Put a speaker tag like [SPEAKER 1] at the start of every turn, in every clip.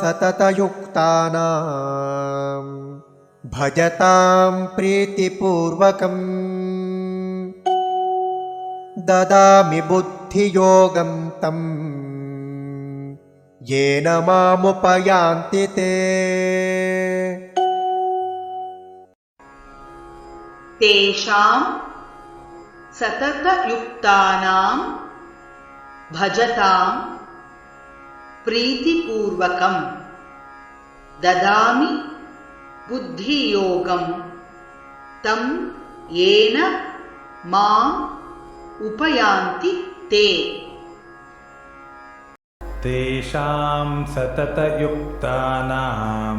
[SPEAKER 1] सततयुक्तानां भजतां प्रीतिपूर्वकम् ददामि बुद्धियोगं तम् येन मामुपयान्ति ते।
[SPEAKER 2] तेषां सततयुक्तानां भजतां प्रीतिपूर्वकं ददामि बुद्धियोगं तं येन माम् उपयान्ति ते।
[SPEAKER 3] तेषां सततयुक्तानां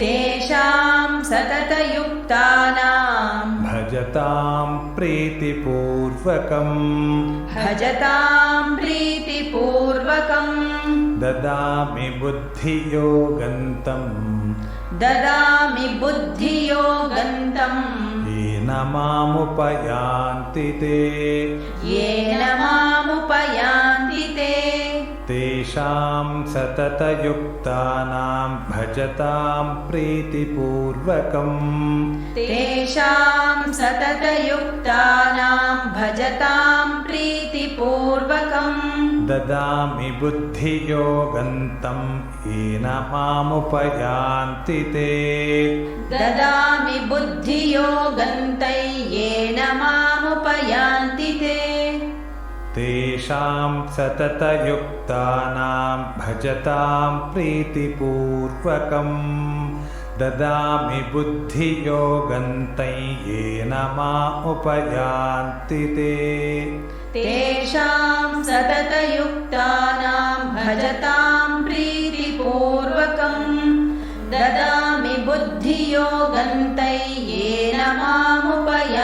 [SPEAKER 4] तेषां सततयुक्तानां
[SPEAKER 3] भजतां प्रीतिपूर्वकम्
[SPEAKER 4] भजतां प्रीतिपूर्वकं
[SPEAKER 3] ददामि बुद्धियोगन्तं
[SPEAKER 4] ददामि बुद्धियोगन्तं
[SPEAKER 3] येन मामुपयान्ति ते।
[SPEAKER 4] येन मामुपयान्ति ते।
[SPEAKER 3] तेषां सततयुक्तानां भजतां प्रीतिपूर्वकम्।
[SPEAKER 4] तेषां सततयुक्तानां भजतां प्रीतिपूर्वकं
[SPEAKER 3] ददामि बुद्धियोगन्तं येन मामुपयान्ति ते।
[SPEAKER 4] ददामि बुद्धियोगन्तं येन मामुपयान्ति ते।
[SPEAKER 3] तेषां सततयुक्तानां भजतां प्रीतिपूर्वकम् ददामि बुद्धियोगन्तं येन मा उपयान्ति ते।
[SPEAKER 4] तेषां सततयुक्तानां भजतां प्रीतिपूर्वकं ददामि बुद्धियोगन्तं येन मामुपयान्ति